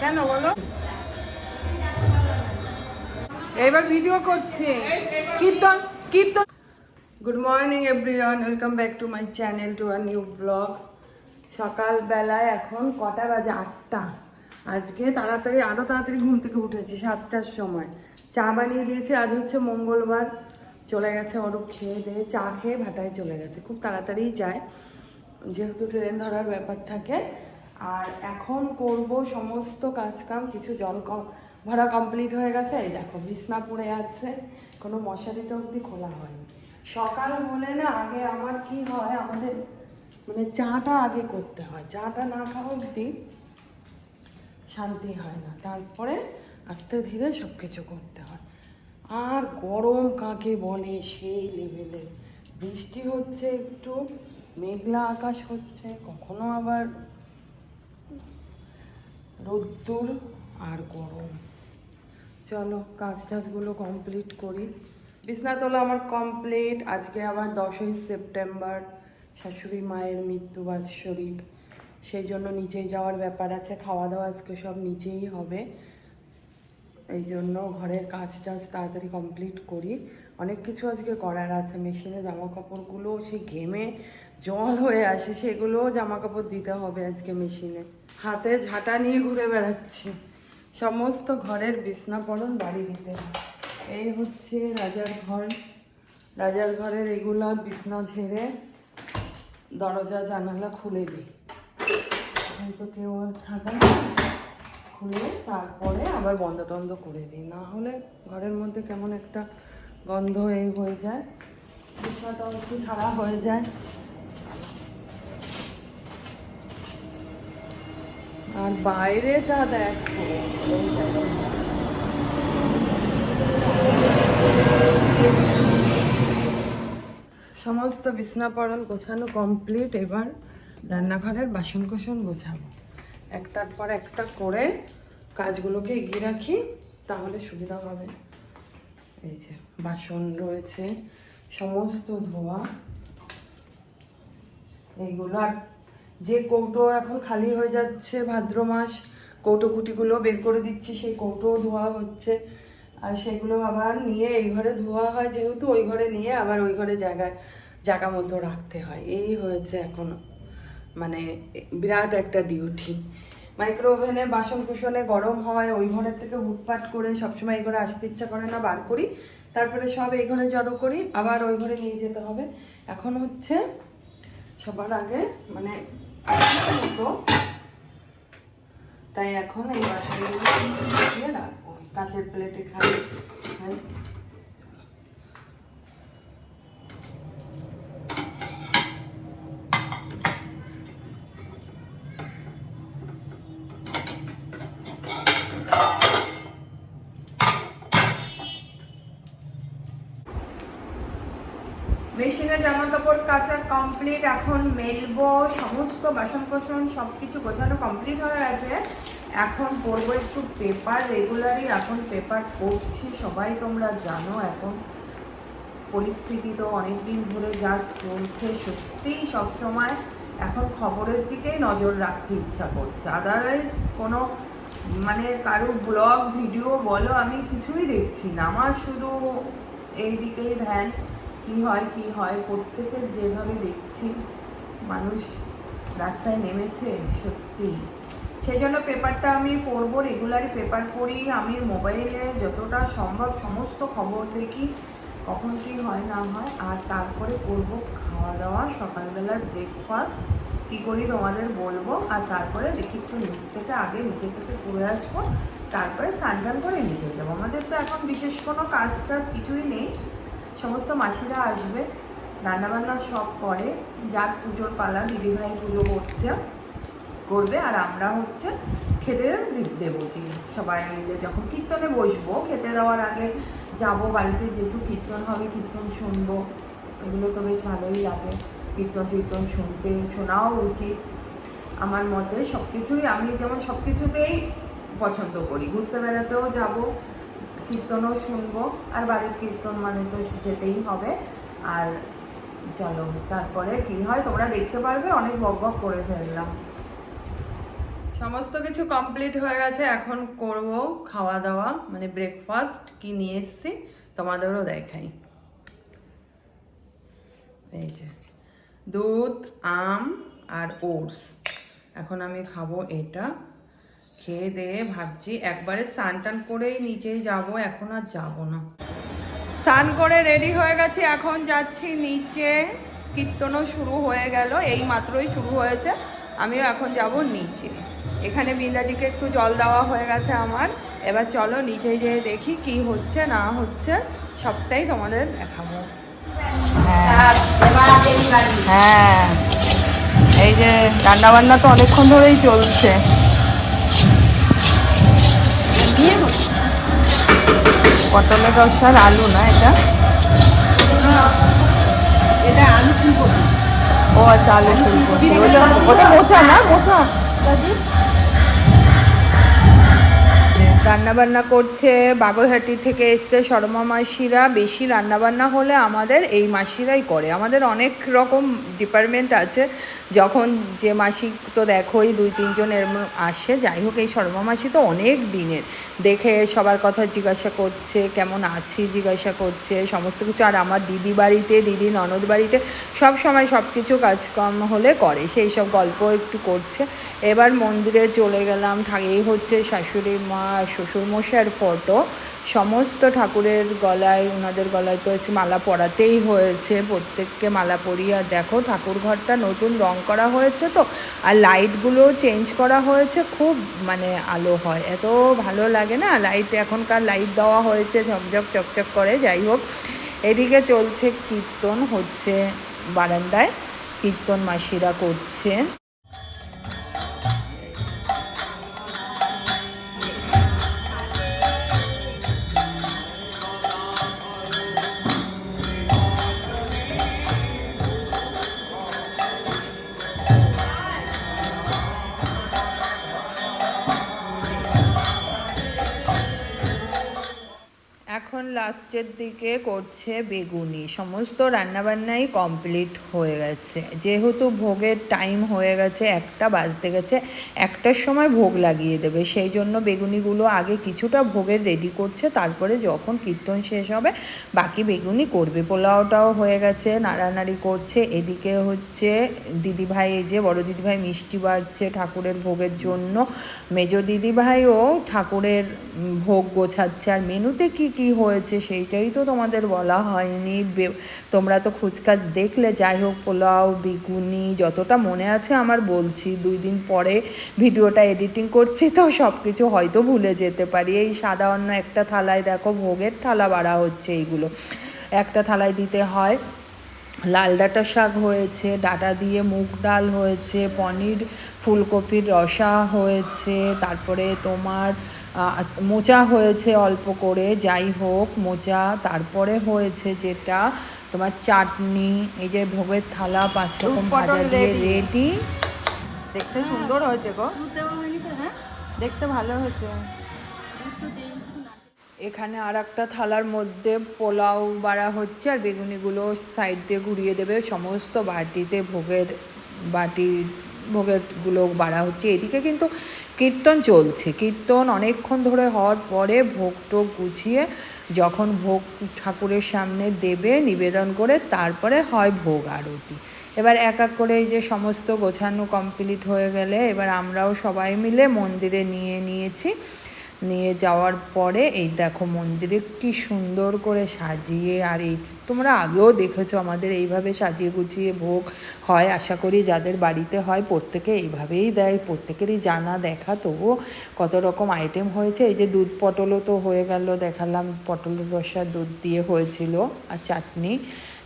কেন বলো? এবার ভিডিও করছে। Kirtan kirtan. Good morning everyone welcome back to my channel to our new blog সকালবেলায় এখন কটা বাজে? আটটা। আজকে তাড়াতাড়ি আরও তাড়াতাড়ি ঘুম থেকে উঠেছি, সাতটার সময়। চা বানিয়ে দিয়েছি, আজ হচ্ছে মঙ্গলবার। চলে গেছে অরূপ খেয়ে দিয়ে চা খেয়ে ভাটায় চলে গেছে। খুব তাড়াতাড়ি যায়। যেহেতু ট্রেন ধরার ব্যাপার থাকে আর এখন করব সমস্ত কাজকাম, কিছু জল কম ভরা কমপ্লিট হয়ে গেছে। এই দেখো, বিছনা পড়ে আছে, কোনো মশারিটা অবধি খোলা হয়নি। সকাল হলে না আগে আমার কি হয়, আমাদের মানে চাটা আগে করতে হয়। চাটা না খাওয়া অবধি শান্তি হয় না। তারপরে আস্তে ধীরে সব কিছু করতে হয়। আর গরম কাকে বলে সেই লেভেলে বৃষ্টি হচ্ছে একটু, মেঘলা আকাশ হচ্ছে, কখনো আবার রোদ্দুর আর গরম। চলো কাজ টাজগুলো কমপ্লিট করি। বিছনা তোলা আমার কমপ্লিট আজকে আবার দশই সেপ্টেম্বর, শাশুড়ি মায়ের মৃত্যু বাৎসরিক। সেই জন্য নিচেই যাওয়ার ব্যাপার আছে। খাওয়া দাওয়া আজকে সব নিচেই হবে। এই জন্য ঘরের কাজ টাজ তাড়াতাড়ি কমপ্লিট করি। অনেক কিছু আজকে করার আছে। মেশিনে জামা কাপড়গুলো সেই ঘেমে জল হয়ে আসে, সেগুলোও জামা কাপড় দিতে হবে আজকে মেশিনে। হাতে ঝাঁটা নিয়ে ঘুরে বেড়াচ্ছি। সমস্ত ঘরের বিছনাপড়ন বাড়ি দিতে। এই হচ্ছে রাজার ঘর। রাজার ঘরের এগুলা বিছনা ঝেড়ে দরজা, জানালা খুলে দিই। এখন তো কেউ থাকে খুলে তারপরে আবার বন্ধ টন্ধ করে দিই। না হলে ঘরের মধ্যে কেমন একটা গন্ধ এই হয়ে যায় বিছনাটা একটু ছাড়া হয়ে যায়। আর বাইরেটা দেখো। সমস্ত বিছনাপড়ন গোছানো কমপ্লিট এবার রান্নাঘরের বাসন কোসন গোছাবো একটার পর একটা করে কাজগুলোকে এগিয়ে রাখি, তাহলে সুবিধা হবে এই যে বাসন রয়েছে, সমস্ত ধোয়া, এইগুলো আর যে কৌটো এখন খালি হয়ে যাচ্ছে ভাদ্র মাস, কৌটো কুটিগুলো বের করে দিচ্ছি, সেই কৌটো ধোয়া হচ্ছে। আর সেগুলো আবার নিয়ে এই ঘরে ধোয়া হয়, যেহেতু ওই ঘরে নিয়ে আবার ওই ঘরে জায়গায়, জায়গা মতো রাখতে হয়। এই হয়েছে এখন। মানে বিরাট একটা ডিউটি মাইক্রো ওভেনে বাসন কুসনে গরম হয়, ওই ঘরের থেকে হুটপাট করে সবসময় এই ঘরে আসতে ইচ্ছা করে না, বার করি। তারপরে সব এই ঘরে জড়ো করি, আবার ওই ঘরে নিয়ে যেতে হবে। এখন হচ্ছে সবার আগে মানে মতো তাই এখন এই বাসনগুলো দিয়ে রাখব। কাঁচের প্লেটে খাই জামা কাপড় কাচা কমপ্লিট, এখন মেলবো, সমস্ত বাসন কোসন সব কিছু গোছানো কমপ্লিট হয়ে গেছে। এখন পরবো একটু পেপার রেগুলারই, এখন পেপার পড়ছি, সবাই তোমরা জানো এখন পরিস্থিতি তো অনেক দিন ধরে যা চলছে সত্যিই সবসময় এখন খবরের দিকেই নজর রাখতে ইচ্ছা করছে। আদারওয়াইজ কোনো মানে কারও ব্লগ, ভিডিও বলো আমি কিছুই দেখছি না। আমার শুধু এই দিকেই ধ্যান। কি হয় কি হয়, প্রত্যেকের যেভাবে দেখছি, মানুষ রাস্তায় নেমেছে সত্যি। সেই জন্য পেপারটা আমি পড়ব রেগুলারই পেপার পড়ি, আমি মোবাইলে যতটা সম্ভব সমস্ত খবর দেখি, কখন কি হয়, না হয়, আর তারপরে করব খাওয়া দাওয়া সকালবেলার ব্রেকফাস্ট কী করি তোমাদের বলব, আর তারপরে দেখি একটু নিচ থেকে আগে, নিচে থেকে ঘুরে আসব, তারপরে স্নান করে নিচে যাব। আমাদের তো এখন বিশেষ কোনো কাজ টাজ কিছুই নেই। সমস্ত মাসিরা আসবে, রান্নাবান্না সব করে, যার পুজোর পালা, দিদিভাই পুজো করছে, করবে, আর আমরা হচ্ছে খেতে দেবো যে সবাই মিলে। যখন কীর্তনে বসবো, খেতে দেওয়ার আগে যাব বাড়িতে, যেহেতু কীর্তন হবে, কীর্তন শুনব। এগুলো তো বেশ ভালোই লাগে, কীর্তন টীর্তন শুনতে, শোনাও উচিত। আমার মতে সব কিছুই আমি যেমন সব কিছুতেই পছন্দ করি। ঘুরতে বেড়াতেও যাব কীর্তনও শুনব, আর বাড়ির কীর্তন মানে তো যেতেই হবে। আর চলো, তারপরে কি হয়, তোমরা দেখতে পারবে, অনেক বক বক করে ফেললাম। সমস্ত কিছু কমপ্লিট হয়ে গেছে, এখন করব খাওয়া দাওয়া মানে ব্রেকফাস্ট কি নিয়ে এসেছি, তোমাদেরও দেখাই। এই যে, দুধ, আম, আর ওটস। এখন আমি খাব এটা। খেয়ে দিয়ে ভাবছি। একবারে স্নান টান করেই নিচেই যাব, এখন আর যাব না। স্নান করে রেডি হয়ে গেছি, এখন যাচ্ছি নিচে। কীর্তনও শুরু হয়ে গেল, এই মাত্রই শুরু হয়েছে। আমিও এখন যাব নিচে। এখানে বিন্দাজিকে একটু জল দেওয়া হয়ে গেছে আমার। এবার চলো নিচে যেয়ে দেখি কি হচ্ছে, না হচ্ছে, সবটাই তোমাদের দেখাবো। হ্যাঁ। এই যে রান্না বান্না তো অনেকক্ষণ ধরেই চলছে। পটলের রসার আলু না এটা? এটা আলু ফুলকপি। ও আচ্ছা আলু ফুলকপি। ওটা ওটা মোচা না? মোচা? রান্নাবান্না করছে বাগুইহাটি থেকে এসছে শর্মা মাসিরা। বেশি রান্নাবান্না হলে আমাদের এই মাসিরাই করে। আমাদের অনেক রকম ডিপার্টমেন্ট আছে। যখন যে মাসি তো দেখোই দুই, তিনজন এর আসে। যাই হোক, এই শর্মা মাসি তো অনেক দিনের। দেখে সবার কথা জিজ্ঞাসা করছে, কেমন আছি জিজ্ঞাসা করছে, সমস্ত কিছু। আর আমার দিদি বাড়িতে, দিদি ননদ বাড়িতে সব সময় সব কিছু কাজকর্ম হলে করে। সেই সব গল্প একটু করছে। এবার মন্দিরে চলে গেলাম। ঠা- এই হচ্ছে শাশুড়ি মা শ্বশুরমশাইয়ের ফটো সমস্ত ঠাকুরের গলায় ওনাদের গলায় তো হচ্ছে মালা পরাতেই হয়েছে। প্রত্যেককে মালা পরিয়ে, আর দেখো ঠাকুর ঘরটা নতুন রং করা হয়েছে তো, আর লাইটগুলো চেঞ্জ করা হয়েছে। খুব মানে আলো হয়। এত ভালো লাগে না লাইট এখনকার লাইট দেওয়া হয়েছে ঝকঝক, চকচক করে, যাই হোক। এদিকে চলছে কীর্তন, হচ্ছে বারান্দায় কীর্তন মাসিরা করছে। লাস্টের দিকে করছে বেগুনি। সমস্ত রান্নাবান্নাই কমপ্লিট হয়ে গেছে। যেহেতু ভোগের টাইম হয়ে গেছে, একটা বাজতে গেছে, একটার সময় ভোগ লাগিয়ে দেবে। সেই জন্য বেগুনিগুলো আগে কিছুটা ভোগের রেডি করছে, তারপরে যখন কীর্তন শেষ হবে, বাকি বেগুনি করবে। পোলাওটাও হয়ে গেছে, নাড়ানাড়ি করছে। এদিকে হচ্ছে দিদিভাই, এই যে বড় দিদিভাই মিষ্টি বাড়ছে ঠাকুরের ভোগের জন্য। মেজ দিদিভাইও ঠাকুরের ভোগ গোছাচ্ছে। আর মেনুতে কি কি হয়েছে সেইটাই তো তোমাদের বলা হয়নি। তোমরা তো খুচকাচ দেখলে, যাই হোক, পোলাও, বেগুনি, যতটা মনে আছে আমার বলছি। দুই দিন পরে ভিডিওটা এডিটিং করছি তো সব কিছু হয়তো ভুলে যেতে পারি। এই সাদা অন্য একটা থালায় দেখো, ভোগের থালা বাড়া হচ্ছে এইগুলো। একটা থালায় দিতে হয়। লাল ডাঁটা শাক হয়েছে, ডাটা দিয়ে মুগ ডাল হয়েছে, পনির, ফুলকপির রসা হয়েছে, তারপরে তোমার মোচা হয়েছে অল্প করে যাই হোক মোচা তারপরে হয়েছে যেটা তোমার চাটনি এই যে ভোগের থালা পাঁচ রকম ভাজা দিয়ে রেডি দেখতে সুন্দর হয়েছে গো। হ্যাঁ? দেখতে ভালো হয়েছে। এখানে আর একটা থালার মধ্যে পোলাও বাড়া হচ্ছে আর বেগুনিগুলো সাইড দিয়ে ঘুরিয়ে দেবে সমস্ত বাটিতে ভোগের বাটি ভোগেরগুলো বাড়া হচ্ছে। এদিকে কিন্তু কীর্তন চলছে। কীর্তন অনেকক্ষণ ধরে হওয়ার পরে ভোগ টোগ গুছিয়ে যখন ভোগ ঠাকুরের সামনে দেবে, নিবেদন করে তারপরে হয় ভোগ আরতি। এবার এক এক করে এই যে সমস্ত গোছানো কমপ্লিট হয়ে গেলে এবার আমরাও সবাই মিলে মন্দিরে নিয়ে নিয়েছি। নিয়ে যাওয়ার পরে এই দেখো মন্দিরে কি সুন্দর করে সাজিয়ে আর এই তোমরা আগেও দেখেছ আমাদের এইভাবে সাজিয়ে গুছিয়ে ভোগ হয়। আশা করি যাদের বাড়িতে হয় প্রত্যেকে এইভাবেই দেয়, প্রত্যেকেরই জানা দেখা। তবুও কত রকম আইটেম হয়েছে। এই যে দুধ পটলও তো হয়ে গেল, দেখালাম পটলের রসা দুধ দিয়ে হয়েছিল আর চাটনি।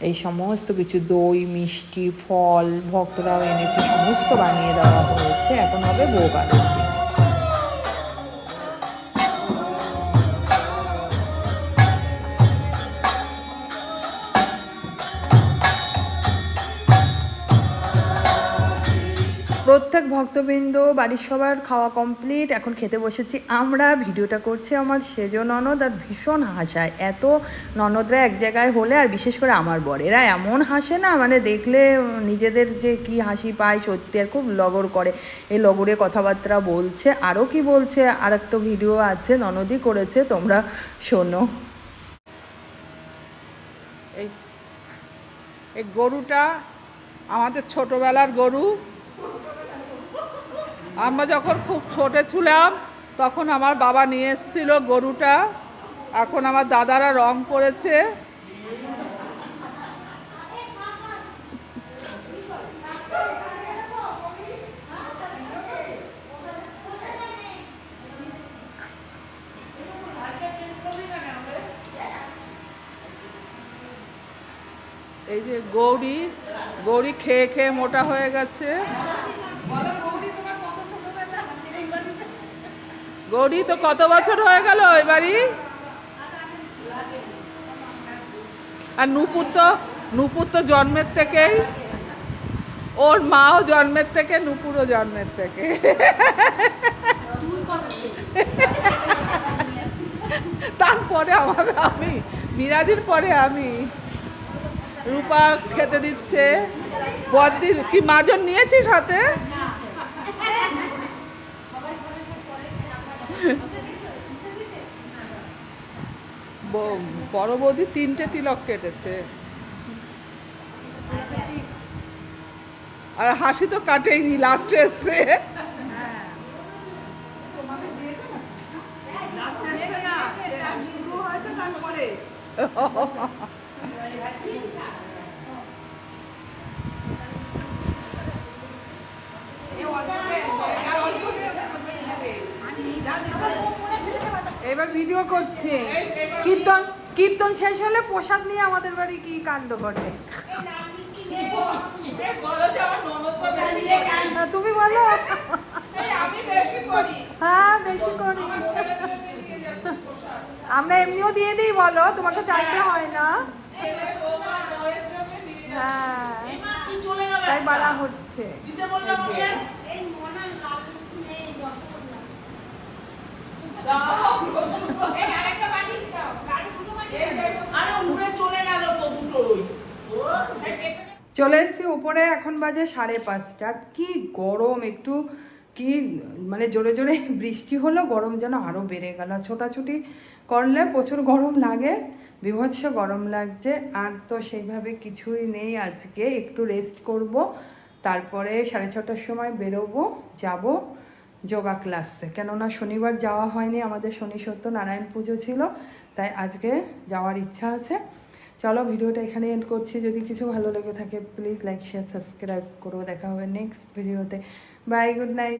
এই সমস্ত কিছু, দই, মিষ্টি, ফল, ভক্তরাও এনেছে, সমস্ত বানিয়ে দেওয়া হয়েছে। এখন হবে ভোগ আরতি। প্রত্যেক ভক্তবৃন্দ, বাড়ির সবার খাওয়া কমপ্লিট এখন খেতে বসেছি আমরা, ভিডিওটা করছি আমার সেজ ননদ আর ভীষণ হাসায়। এত ননদরা এক জায়গায় হলে আর বিশেষ করে আমার বর এরা এমন হাসে না মানে দেখলে নিজেদের যে কি হাসি পায় সত্যি আর খুব লগর করে। এই লগরে কথাবার্তা বলছে, আরও কি বলছে আর একটা ভিডিও আছে, ননদই করেছে, তোমরা শোনো। এই এই গরুটা আমাদের ছোটবেলার গরু। আমরা যখন খুব ছোট ছিলাম, তখন আমার বাবা নিয়ে এসেছিল গরুটা। এখন আমার দাদারা রং করেছে। এই যে গৌরী গৌরী খেয়ে খেয়ে মোটা হয়ে গেছে। গৌরী, তো কত বছর হয়ে গেল এবারই আর নুপুর তো নুপুর তো জন্মের থেকেই। ওর মাও জন্মের থেকে, নুপুরও জন্মের থেকে। তারপরে আমার আমি মিরাদির পরে আমি। রূপা খেতে দিচ্ছে। বদ্দির কি মাজন নিয়েছিস হাতে? বড় বৌদি তিনটে তিলক কেটেছে। আর হাসি তো কাটেইনি লাস্টে এসছে। এবার ভিডিও করছে। কীর্তন কীর্তন শেষ হলে প্রসাদ নিয়ে আমাদের বাড়ি কি কাণ্ড ঘটে? হ্যাঁ, তুমি বলো। হ্যাঁ বেশি করি। আমরা এমনিও দিয়ে দিই বলো। তোমাকে চাইতে হয় না। হ্যাঁ। তাই বাড়া হচ্ছে এই মনার লাল মিষ্টি নেই রসগোল্লা চলে এসেছি উপরে, এখন বাজে সাড়ে পাঁচটা। কি গরম, একটু কি মানে জোরে জোরে বৃষ্টি হলো, গরম যেন আরও বেড়ে গেল। ছোটাছুটি করলে প্রচুর গরম লাগে, বিভৎস গরম লাগছে। আর তো সেইভাবে কিছুই নেই আজকে, একটু রেস্ট করব, তারপরে সাড়ে ছটার সময় বেরোবো, যাব। যোগা ক্লাসে। কেননা শনিবার যাওয়া হয়নি, আমাদের শনি, সত্য, নারায়ণ পুজো ছিল, তাই আজকে যাওয়ার ইচ্ছা আছে। চলো ভিডিওটা এখানে এন্ড করছি। যদি কিছু ভালো লেগে থাকে প্লিজ লাইক শেয়ার সাবস্ক্রাইব করো দেখা হবে নেক্সট ভিডিওতে বাই গুড নাইট